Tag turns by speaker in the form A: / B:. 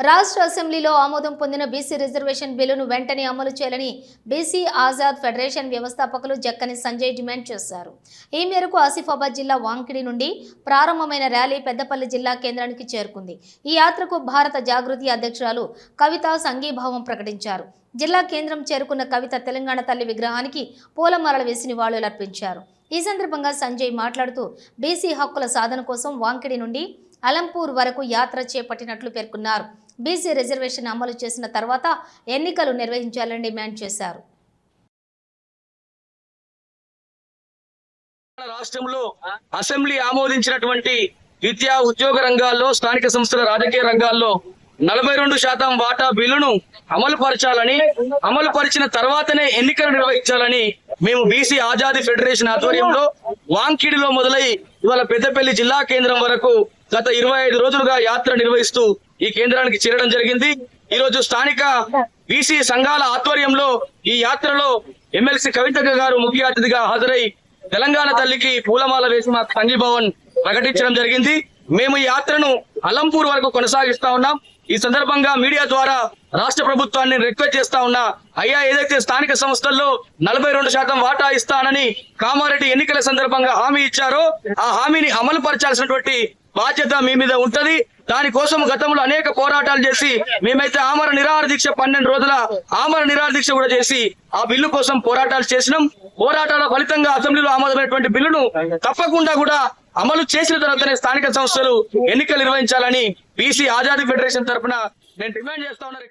A: రాష్ట్ర అసెంబ్లీలో ఆమోదం పొందిన బీసీ రిజర్వేషన్ బిల్లును వెంటనే అమలు చేయాలని బీసీ ఆజాద్ ఫెడరేషన్ వ్యవస్థాపకులు జక్కని సంజయ్ డిమాండ్ చేశారు. ఈ మేరకు ఆసిఫాబాద్ జిల్లా వాంకిడి నుండి ప్రారంభమైన ర్యాలీ పెద్దపల్లి జిల్లా కేంద్రానికి చేరుకుంది. ఈ యాత్రకు భారత జాగృతి అధ్యక్షురాలు కవిత సంఘీభావం ప్రకటించారు. జిల్లా కేంద్రం చేరుకున్న కవిత తెలంగాణ తల్లి విగ్రహానికి పూలమాలలు వేసి నివాళులర్పించారు. ఈ సందర్భంగా సంజయ్ మాట్లాడుతూ బీసీ హక్కుల సాధన కోసం వాంకిడి నుండి అలంపూర్ వరకు యాత్ర చేపట్టినట్లు పేర్కొన్నారు. బీసీ రిజర్వేషన్ అమలు చేసిన తర్వాత ఎన్నికలు నిర్వహించాలని డిమాండ్ చేశారు.
B: రాష్ట్రంలో అసెంబ్లీ ఆమోదించినటువంటి విద్యా ఉద్యోగ రంగాల్లో స్థానిక సంస్థల రాజకీయ రంగాల్లో నలభై రెండు శాతం వాటా బిల్లును అమలు పరచాలని అమలు పరిచిన తర్వాతనే ఎన్నికలు నిర్వహించాలని మేము బీసీ ఆజాదీ ఫెడరేషన్ ఆధ్వర్యంలో వాంకిడిలో మొదలై ఇవాళ పెద్దపల్లి జిల్లా కేంద్రం వరకు గత ఇరవై ఐదు రోజులుగా యాత్ర నిర్వహిస్తూ ఈ కేంద్రానికి చేరడం జరిగింది. ఈ రోజు స్థానిక బీసీ సంఘాల ఆధ్వర్యంలో ఈ యాత్రలో ఎమ్మెల్సీ కవిత గారు ముఖ్య అతిథిగా హాజరై తెలంగాణ తల్లికి పూలమాల వేసి మా సంఘీభవన్ ప్రకటించడం జరిగింది. మేము ఈ యాత్రను అలంపూర్ వరకు కొనసాగిస్తా ఉన్నాం. ఈ సందర్భంగా మీడియా ద్వారా రాష్ట్ర ప్రభుత్వాన్ని రిక్వెస్ట్ చేస్తా ఉన్నా అయ్యా ఏదైతే స్థానిక సంస్థల్లో నలభై రెండు శాతం వాటా ఇస్తానని కామారెడ్డి ఎన్నికల సందర్భంగా హామీ ఇచ్చారో ఆ హామీని అమలు పరచాల్సినటువంటి బాధ్యత మీ మీద ఉంటది. దానికోసం గతంలో అనేక పోరాటాలు చేసి మేమైతే ఆమర నిరాహార దీక్ష పన్నెండు రోజుల ఆమర నిరాహార దీక్ష కూడా చేసి ఆ బిల్లు కోసం పోరాటాలు చేసినాం. పోరాటాల ఫలితంగా అసెంబ్లీలో ఆమోదమైనటువంటి బిల్లును తప్పకుండా కూడా అమలు చేసిన తర్వాతనే స్థానిక సంస్థలు ఎన్నికలు నిర్వహించాలని బీసీ ఆజాదీ ఫెడరేషన్ తరఫున నేను డిమాండ్ చేస్తా ఉన్నారు